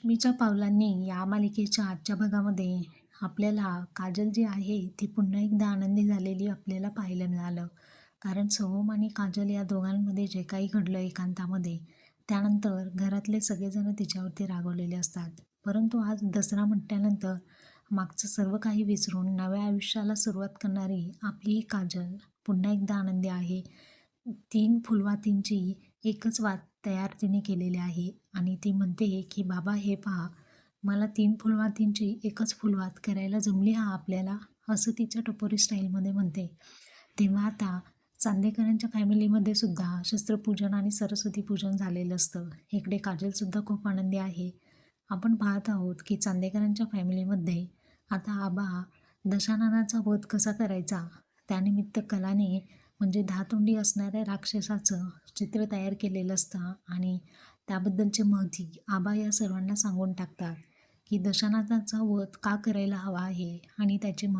लक्ष्मीच्या पावलांनी या मालिकेच्या आजच्या भागामध्ये आपल्याला काजल जी आहे ती पुन्हा एकदा आनंदी झालेली आपल्याला पाहायला मिळालं. कारण सोहम आणि काजल या दोघांमध्ये जे काही घडलं एकांतामध्ये त्यानंतर घरातले सगळेजण तिच्यावरती रागवलेले असतात. परंतु आज दसरा म्हटल्यानंतर मागचं सर्व काही विसरून नव्या आयुष्याला सुरुवात करणारी आपली ही काजल पुन्हा एकदा आनंदी आहे. तीन फुलवातींची एकच वात तयार तिने केलेले आहे. आणि ती म्हणते की बाबा हे पहा मला तीन फुलवातींची एकच फुलवात करायला जमली हा आपल्याला? असं तिच्या टपोरी स्टाईलमध्ये म्हणते. तेव्हा आता चांदेकरांच्या फॅमिलीमध्ये सुद्धा शस्त्रपूजन आणि सरस्वती पूजन झालेलं असतं. इकडे काजलसुद्धा खूप आनंदी आहे. आपण पाहत आहोत की चांदेकरांच्या फॅमिलीमध्ये आता आबा दशाननाचा वध कसा करायचा? त्यानिमित्त कलाने म्हणजे दहातोंडी असणाऱ्या राक्षसाचं चित्र तयार केलेलं असतं आणि त्याबद्दलची माहिती आबा या सर्वांना सांगून टाकतात की दशानाथाचा वध का करायला हवा आहे आणि त्याचे मह